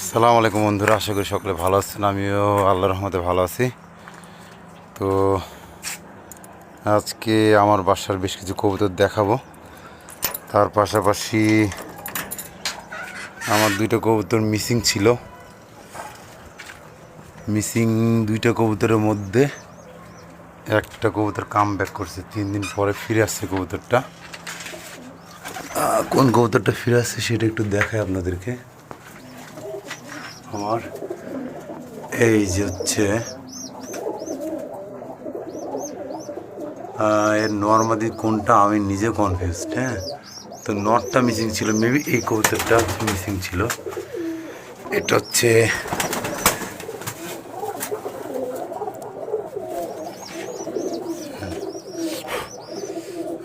আসসালামু আলাইকুম বন্ধুরা, আশা করি সকলে ভালো আছেন, আমিও আল্লাহর রহমতে ভালো আছি। তো আজকে আমার বাসার বেশ কিছু কবুতর দেখাবো। তার পাশাপাশি আমার দুইটা কবুতর মিসিং ছিল। মিসিং দুইটা কবুতরের মধ্যে একটা কবুতর কাম ব্যাক করছে। তিন দিন পরে ফিরে আসছে কবুতরটা। কোন কবুতরটা ফিরে আসছে সেটা একটু দেখায় আপনাদেরকে। আমার এই যে হচ্ছে এর নর্মাদি কোনটা আমি নিজে কনফিউজড হ্যাঁ? তো নটটা মিসিং ছিল মেবি এই কবুতরটা মিসিং ছিল। এটা হচ্ছে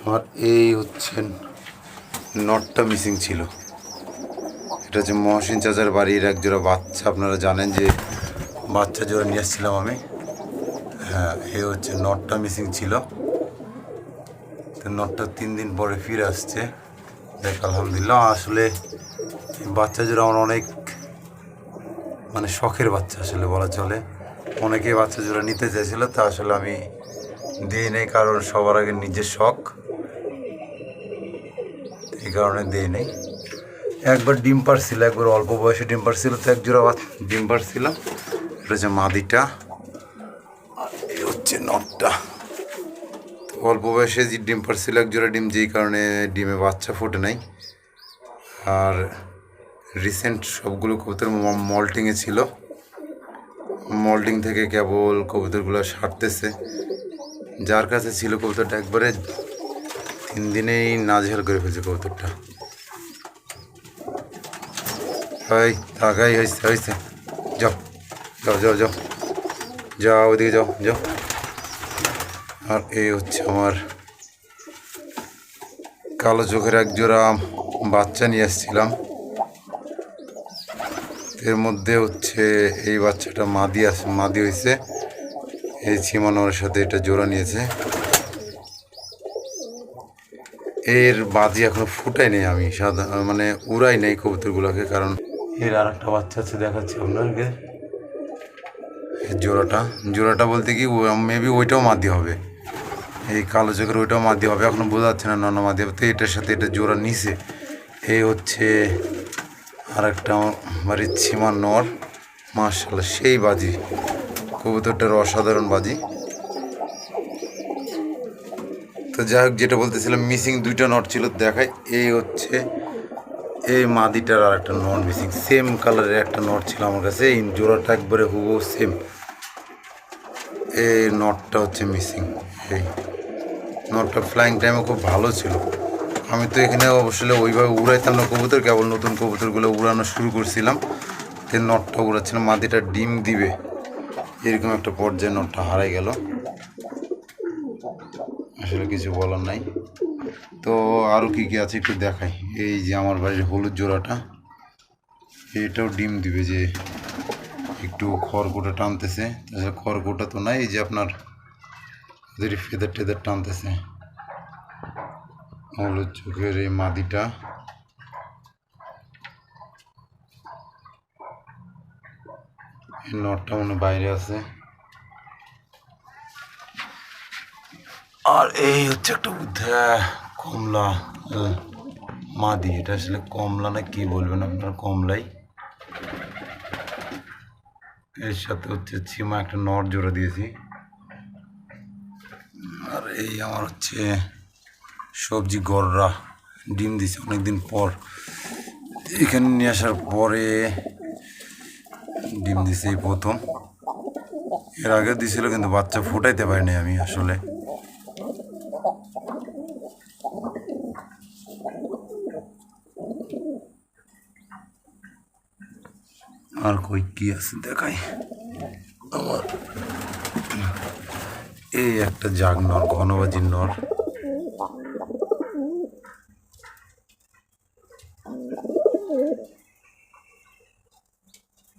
আমার এই হচ্ছে নটটা মিসিং ছিল। এটা হচ্ছে মহসিন চাচার বাড়ির এক জোড়া বাচ্চা। আপনারা জানেন যে বাচ্চা জোড়া নিয়ে এসেছিলাম আমি। হ্যাঁ এ হচ্ছে নটটা মিসিং ছিল। তো নটটা তিন দিন পরে ফিরে আসছে। দেখ, আলহামদুলিল্লাহ, আসলে বাচ্চা জোড়া আমার অনেক মানে শখের বাচ্চা আসলে বলা চলে। অনেকে বাচ্চা জোড়া নিতে চাইছিলো, তা আসলে আমি দিই নেই, কারণ সবার আগে নিজের শখ। এই কারণে দিই নেই। একবার ডিম পারছিল, একবার অল্প বয়সে ডিম পারছিল, তো এক জোড়া বাচ- ডিম পারছিলাম এটা হচ্ছে মাদিটা আর এই হচ্ছে নটটা। অল্প বয়সে যে ডিম পারছিল এক জোড়া ডিম, যেই কারণে ডিমে বাচ্চা ফোটে নাই। আর রিসেন্ট সবগুলো কবুতর মল্টিংয়ে ছিল। মল্টিং থেকে কেবল কবুতরগুলো সারতেছে। যার কাছে ছিল কবুতরটা, একবারে তিন দিনেই নাজেহাল করে ফেলছে কবুতরটা। হাই তাকাই হয়েছে হয়েছে যাও যাও যাও যাও যাও যাও যাও। আর এই হচ্ছে আমার কালো চোখের এক জোড়া বাচ্চা নিয়ে এসেছিলাম। এর মধ্যে হচ্ছে এই বাচ্চাটা মাদি আছে, মাদি হয়েছে। এই ছিমানোর সাথে এটা জোড়া নিয়েছে। এর বাজি এখনও ফুটাই নেই আমি সাধারণ মানে উড়াই নেই কবুতরগুলোকে, কারণ এর আর একটা বাচ্চা আছে, দেখাচ্ছি আপনাকে। জোড়াটা। জোড়াটা বলতে কি মেবি ওইটাও মাদি হবে। এই কালো চোখের ওইটাও মাদি হবে। এখনও বোঝা যাচ্ছে না নন মাদি হবে। তো এটার সাথে এটা জোড়া নিছে। এই হচ্ছে আর একটা বাড়ির ছিমা নর। মার্শাল সেই বাজি। কবুতরটার অসাধারণ বাজি। তো যাই হোক, যেটা বলতেছিলাম মিসিং দুইটা নট ছিল। দেখায় এই হচ্ছে এই মাদিটার আর একটা নট মিসিং। সেম কালারের একটা নট ছিল আমার কাছে, এই জোড়াটা একবারে হুবো সেম। এই নটটা হচ্ছে মিসিং, এই নটটা ফ্লাইং টাইমে খুব ভালো ছিল। আমি তো এখানে অবশ্যই ওইভাবে উড়াইতাম না কবুতর, কেবল নতুন কবুতরগুলো উড়ানো শুরু করছিলাম। এই নটটা উড়াচ্ছিলাম মাদিটা ডিম দিবে। এরকম একটা পর্যায়ে নটটা হারাই গেল। আসলে কিছু বলার নাই। তো আরও কী কী আছে একটু দেখাই। এই যে আমার বাড়ির হলুদ জোড়াটা, এটাও ডিম দিবে যে একটু খড়কুটা টানতেছে। তাছাড়া খড়কুটা তো নাই যে আপনার ওদের ফেদার টেদার টানতেছে। হলুদ চোখের এই মাদিটা। নটটা মনে বাইরে আছে। আর এই হচ্ছে একটা উদ্ধা কমলা মাদি এটা আসলে কমলা না কি বলবেন আপনার? কমলাই। এর সাথে হচ্ছে চিমা একটা নট জোড়া দিয়েছি। আর এই আমার হচ্ছে সবজি গররা, ডিম দিছে অনেকদিন পর। এখানে নিয়ে আসার পরে ডিম এই প্রথম। এর আগে দিছিল কিন্তু বাচ্চা ফুটাইতে পারিনি আমি আসলে। আর কই কি আছে দেখাই। আমার এই একটা জাগ নর ঘনবাজির নর।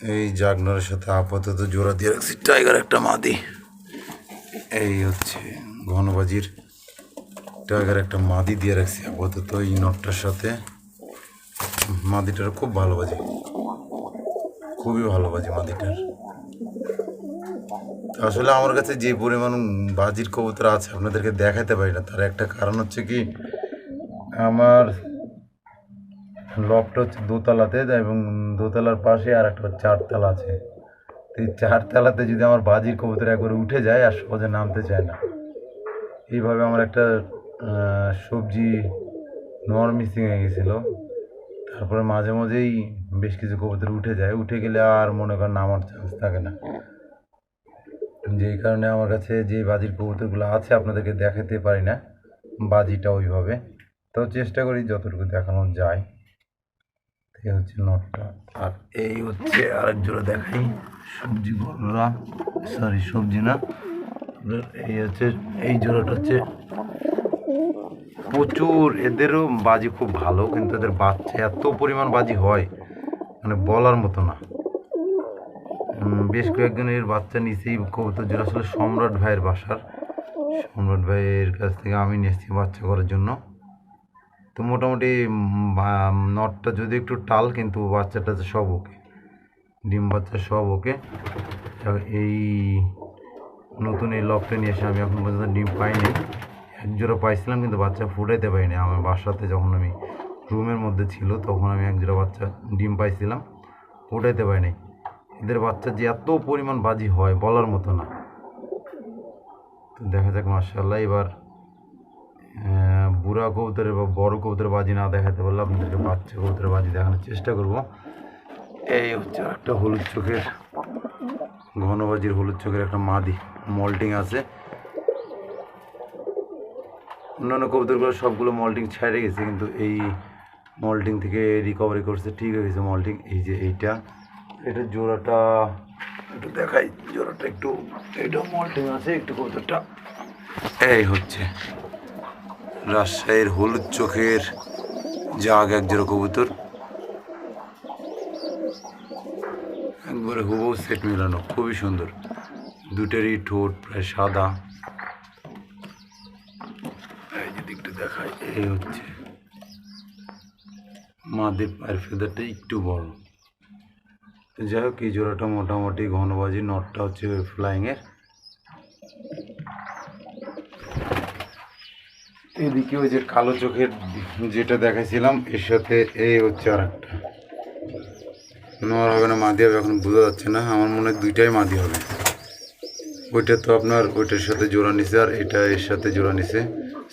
এই জাগনরের সাথে আপাতত জোড়া দিয়ে রাখছি টাইগার একটা মাদি। এই হচ্ছে ঘনবাজির টাইগার একটা মাদি দিয়ে রাখছি আপাতত এই নটটার সাথে। মাদিটার খুব ভালো বাজে। খুবই ভালো বাজি মাদিটার। আসলে আমার কাছে যে পরিমাণ বাজির কবুতর আছে, আপনাদেরকে দেখাতে পারি না। তার একটা কারণ হচ্ছে কি, আমার লফট হচ্ছে দোতলাতে এবং দোতলার পাশে আর একটা চারতলা আছে। এই চারতলাতে যদি আমার বাজির কবুতর একবারে উঠে যায় আর সহজে নামতে চায় না। এইভাবে আমার একটা সবজি নর মিসিং হয়ে গেছিল। তারপরে মাঝে মাঝেই বেশ কিছু কবুতর উঠে যায়। উঠে গেলে আর মনে করেন নামার চান্স থাকে না। যেই কারণে আমার কাছে যে বাজির কবুতরগুলো আছে আপনাদেরকে দেখাতে পারি না, বাজিটা ওইভাবে। তো চেষ্টা করি যতটুকু দেখানো যায়। এই হচ্ছে নটটা। আর এই হচ্ছে আরেক জোড়া দেখাই। সবজি বলরা সরি সবজি না। এই হচ্ছে, এই জোড়াটা হচ্ছে প্রচুর এদেরও বাজি খুব ভালো, কিন্তু এদের বাচ্চা এত পরিমাণ বাজি হয় মানে বলার মতো না। বেশ কয়েকজনের বাচ্চা নিচেই কবুতর জোড়া আসলে সম্রাট ভাইয়ের বাসার। সম্রাট ভাইয়ের কাছ থেকে আমি নিয়েছি বাচ্চা করার জন্য। তো মোটামুটি নটটা যদি একটু টাল, কিন্তু বাচ্চাটা তো সব ওকে। ডিম বাচ্চা সব ওকে। এই নতুন এই লকটা নিয়ে এসে আমি এখন পর্যন্ত ডিম পাইনি। এক জোড়া পাইছিলাম, কিন্তু বাচ্চা ফুটাইতে পারিনি। আমার বাসাতে যখন আমি রুমের মধ্যে ছিল, তখন আমি এক জোড়া বাচ্চা ডিম পাইছিলাম, ফুটাইতে পারিনি। এদের বাচ্চা যে এত পরিমাণ বাজি হয়, বলার মতো না। তো দেখা যাক মার্শাল্লাহ এবার বুড়া কবুতরের বা বড় কবুতরের বাজি না দেখাতে পারলে আপনাদেরকে বাচ্চা কবুতরের বাজি দেখানোর চেষ্টা করব। এই হচ্ছে একটা হলুদ চোখের, ঘনবাজির হলুদ চোখের একটা মাদি মল্টিং আছে। অন্যান্য কবুতরগুলো সবগুলো মল্টিং ছেড়ে গেছে, কিন্তু এই মল্টিং থেকে রিকভারি করছে, ঠিক হয়ে গেছে মল্টিং এই যে এইটা, এটা জোড়াটা একটু দেখাই, জোড়াটা একটু এটা মল্টিং আছে, একটু কবুতরটা। এই হচ্ছে রাজশাহীর হলুদ চোখের জাগ এক জোড়া কবুতর। একবারে হুবহু সেট মিলানো, খুবই সুন্দর। দুটেরই ঠোঁট প্রায় সাদা এই যদি একটু দেখাই এই হচ্ছে। মাদের পায়ের ফেদারটা একটু বড়। যাই হোক, এই জোড়াটা মোটামুটি ঘনবাজি নটটা হচ্ছে ফ্লাইংয়ের এদিকে ওই যে কালো চোখের যেটা দেখাইছিলাম, এর সাথে এই হচ্ছে আর একটা নর হবে না মাদি হবে, এখন বোঝা যাচ্ছে না। আমার মনে হয় দুইটাই মাদি হবে। ওইটা তো আপনার ওইটার সাথে জোড়া নিছে, আর এটা এর সাথে জোড়া নিছে।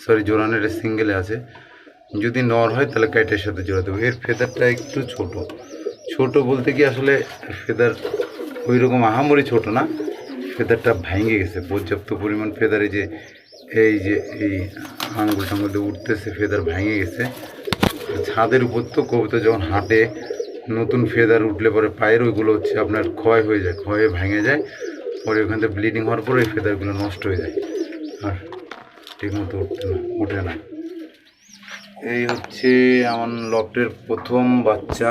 সরি জোড়ানো এটা সিঙ্গেলে আছে। যদি নর হয়, তাহলে কাইটের সাথে জোড়া দেবো এর ফেদারটা একটু ছোট। ছোট বলতে কি আসলে ফেদার ওই রকম আহামরি ছোট না। ফেদারটা ভেঙে গেছে। পর্যাপ্ত পরিমাণ ফেদারে যে, এই যে, এই আঙুল টাঙ্গুল উঠতেছে ফেদার ভেঙে গেছে। ছাদের উপর তো কবিতা যখন হাঁটে, নতুন ফেদার উঠলে পরে পায়ের ওইগুলো হচ্ছে আপনার ক্ষয় হয়ে যায়, ক্ষয়ে ভেঙে যায়। পরে ওখান থেকে ব্লিডিং হওয়ার পরে ওই ফেদারগুলো নষ্ট হয়ে যায়। আর ঠিকমতো উঠতে না উঠে না। এই হচ্ছে আমার লফটের প্রথম বাচ্চা।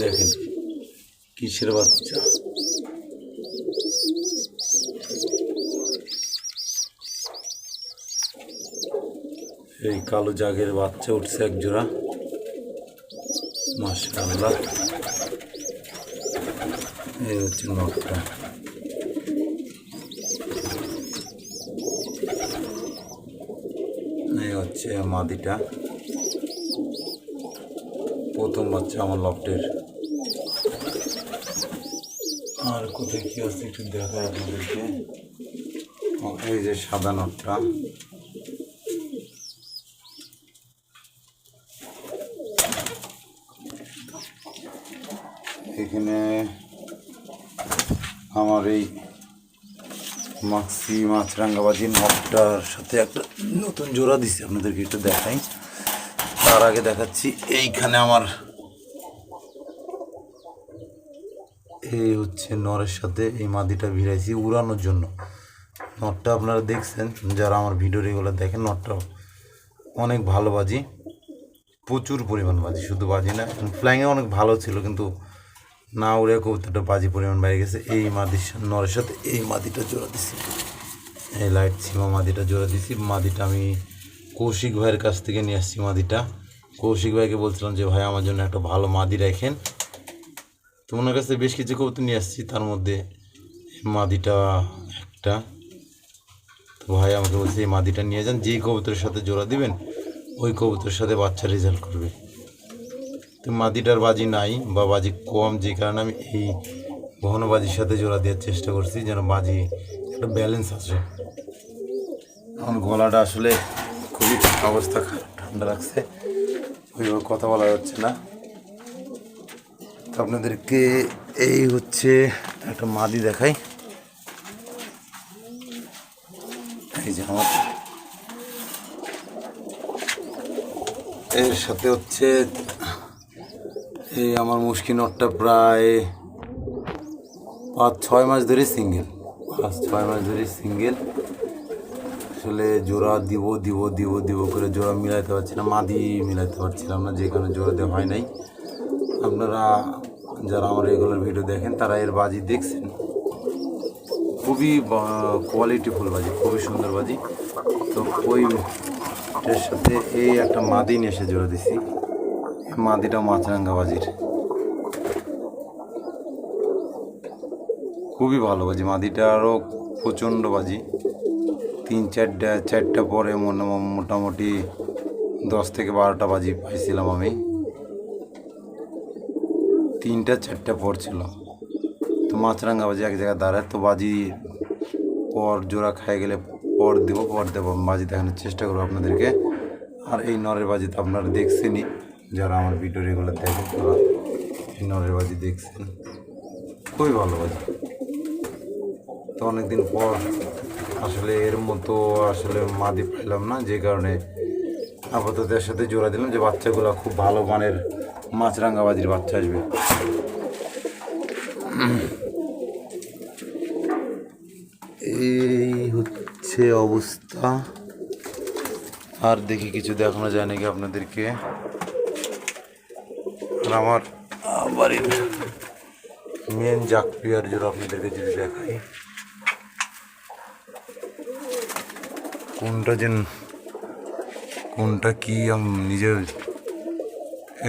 দেখেন, কিসের বাচ্চা? এই কালো জাগের বাচ্চা উঠছে এক জোড়া। মাশাআল্লাহ। এই হচ্ছে নটটা এই হচ্ছে মাদিটা। প্রথম বাচ্চা আমার লফটের। আর কোথায় কি আছে একটু দেখায় আপনাদেরকে। এই যে সাদা নটটা। এখানে আমার এই মাক্সি, মাছরাঙ্গাবাজি নটটার সাথে একটা নতুন জোড়া দিছি, আপনাদেরকে একটু দেখাই। তার আগে দেখাচ্ছি, এইখানে আমার এই হচ্ছে নরের সাথে এই মাদিটা ভিড়াইছি উড়ানোর জন্য। নটটা আপনারা দেখছেন, যারা আমার ভিডিও রেগুলার দেখেন, নটটা অনেক ভালো বাজি, প্রচুর পরিমাণ বাজি, শুধু বাজি না ফ্লাইংয়ে অনেক ভালো ছিল, কিন্তু না উড়ে কবুতরটা বাজি পরিমাণ বেড়ে গেছে। এই মাদির নরের সাথে এই মাদিটা জোড়া দিছি। এই লাইট সীমা মাদিটা জোড়া দিছি। মাদিটা আমি কৌশিক ভাইয়ের কাছ থেকে নিয়ে আসছি মাদিটা। কৌশিক ভাইকে বলছিলাম যে, ভাই, আমার জন্য একটা ভালো মাদি রাখেন। তো ওনার কাছে বেশ কিছু কবুতর নিয়ে আসছি। তার মধ্যে মাদিটা একটা। তো ভাই, আমাকে বলছে, এই মাদিটা নিয়ে যান। যেই কবুতরের সাথে জোড়া দিবেন, ওই কবুতরের সাথে বাচ্চা রেজাল্ট করবে। তো মাদিটার বাজি নাই বা বাজি কম, যে কারণে আমি এই ঘন বাজির সাথে জোড়া দেওয়ার চেষ্টা করছি, যেন বাজি একটা ব্যালেন্স আছে এখন গলাটা আসলে খুবই অবস্থা খারাপ, ঠান্ডা লাগছে, ওইভাবে কথা বলা যাচ্ছে না। তো আপনাদেরকে এই হচ্ছে একটা মাদি দেখাই। এই যে আমার। এর সাথে হচ্ছে এই আমার মুশকি নটটা প্রায় পাঁচ, ছয় মাস ধরে সিঙ্গেল পাঁচ, ছয় মাস ধরে সিঙ্গেল আসলে জোড়া দিব দিব দিব দিব করে জোড়া মিলাইতে পারছি না, মাদি মিলাইতে পারছিলাম না, যে কারণে জোড়া দেওয়া হয় নাই। আপনারা যারা আমার রেগুলার ভিডিও দেখেন, তারা এর বাজি দেখছেন। খুবই কোয়ালিটিফুল বাজি, খুবই সুন্দর বাজি। তো ওই সাথে এই একটা মাদি নিয়ে এসে জোড়া দিছি। মাদিটা মাছরাঙ্গা বাজির খুবই ভালো বাজি। মাদিটা আরও প্রচণ্ড বাজি। তিন চারটা চারটা পরে মনে মোটামুটি দশ থেকে বারোটা বাজি পাইছিলাম আমি। তিনটা, চারটা পর ছিল। তো মাছরাঙ্গা বাজি এক জায়গায় দাঁড়ায়, তো বাজি পর জোড়া খাই গেলে পর দেবো পর দেবো। বাজি দেখানোর চেষ্টা করব আপনাদেরকে। আর এই নরের বাজি তো আপনারা দেখছেনই। যারা আমার ভিডিও রেগুলার দেখেন তারা এই দেখছেন। খুবই ভালো বাজি তো অনেকদিন পর আসলে এর মতো আসলে মাদি পাইলাম না, যে কারণে আপাতত এর সাথে জোড়া দিলাম যে বাচ্চাগুলো খুব ভালো মানের মাছরাঙ্গা বাজির বাচ্চা আসবে। এই হচ্ছে অবস্থা। আর দেখি কিছু দেখানো যায় নাকি আপনাদেরকে। আমার বাড়ির মেন জাক প্লেয়ার জোর আপনাদেরকে যদি দেখাই। কোনটা যেন কোনটা কি আমি নিজে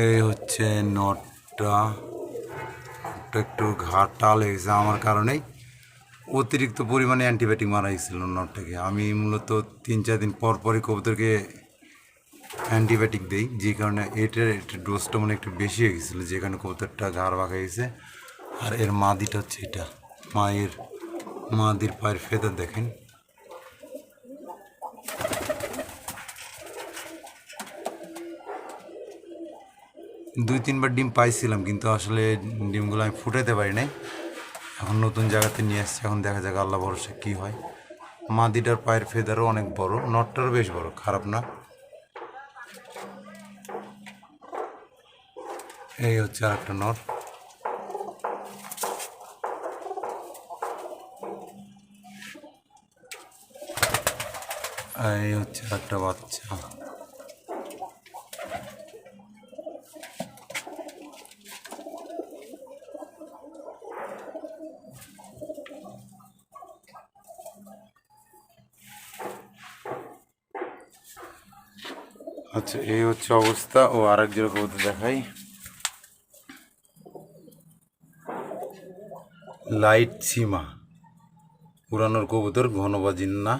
এই হচ্ছে নটটা। নটটা একটু ঘাটা লেগেছে আমার কারণেই। অতিরিক্ত পরিমাণে অ্যান্টিবায়োটিক মারা গেছিল নটটাকে। আমি মূলত তিন চার দিন পর পরই কবুতরকে অ্যান্টিবায়োটিক দিই, যে কারণে এটার একটু ডোজটা মানে একটু বেশি হয়ে গেছিল, যে কারণে কবুতরটা ঘাড় বাঁকা গেছে। আর এর মাদিটা হচ্ছে এটা, মায়ের, মাদির পায়ের ফেদার দেখেন। দুই তিনবার ডিম পাইছিলাম, কিন্তু আসলে ডিমগুলো আমি ফুটাতে পারি নাই। এখন নতুন জায়গাতে নিয়ে আসছি, এখন দেখা যাক আল্লাহ ভরসা কী হয়। মাদিটার পায়ের ফেদারও অনেক বড়, নটটারও বেশ বড়, খারাপ না। এই হচ্ছে আর একটা নট এই হচ্ছে একটা বাচ্চা। আচ্ছা এই হচ্ছে অবস্থা। ও আরেক জোড়া দেখাই। লাইট সীমা, পুরানোর কবুতর ঘনবাজির না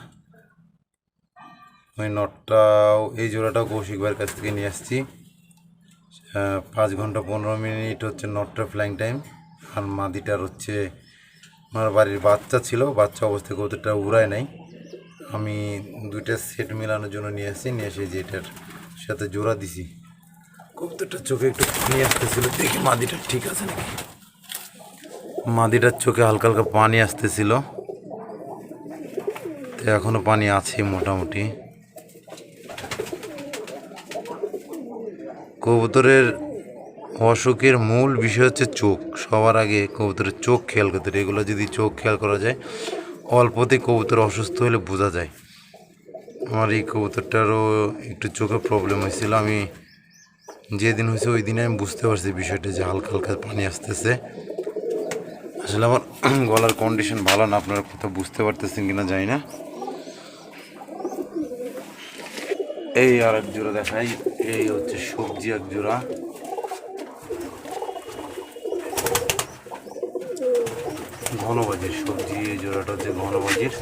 ওই নটটাও, এই জোড়াটাও কৌশিক ভাইয়ের কাছ থেকে নিয়ে আসছি। পাঁচ ঘণ্টা পনেরো মিনিট হচ্ছে নটটার ফ্লাইং টাইম আর মাদিটার হচ্ছে আমার বাড়ির বাচ্চা ছিল, বাচ্চা অবস্থায় কবুতরটা উড়ায় নাই। আমি দুইটা সেট মেলানোর জন্য নিয়ে আসছি, নিয়ে এসে যে এটার সাথে জোড়া দিছি। কবুতরটার চোখে একটু নিয়ে আসতেছিল, দেখি মাদিটা ঠিক আছে নাকি। মাদিটার চোখে হালকা হালকা পানি আসতেছিল। তো এখনও পানি আছে মোটামুটি। কবুতরের অসুখের মূল বিষয় হচ্ছে চোখ। সবার আগে কবুতরের চোখ খেয়াল করতে এগুলো যদি চোখ খেয়াল করা যায়, অল্পতেই কবুতর অসুস্থ হলে বোঝা যায়। আমার এই কবুতরটারও একটু চোখে প্রবলেম হয়েছিল। আমি যেদিন হয়েছে ওই দিনে আমি বুঝতে পারছি বিষয়টা যে হালকা হালকা পানি আসতেছে। আসলে আমার গলার কন্ডিশন ভালো না, আপনারা কোথাও বুঝতে পারতেছেন কিনা যাই না। এই আর এক জোড়া দেখাই, এই হচ্ছে সবজি এক জোড়া। ঘনবাজির সবজি, এই জোড়াটা হচ্ছে ঘনবাজির।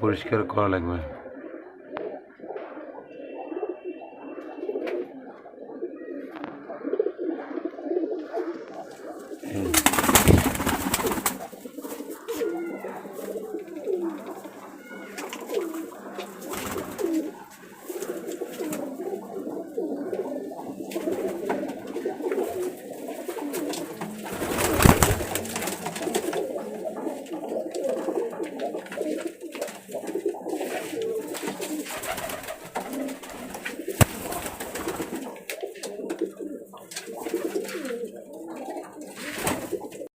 পরিষ্কার করা লাগবে।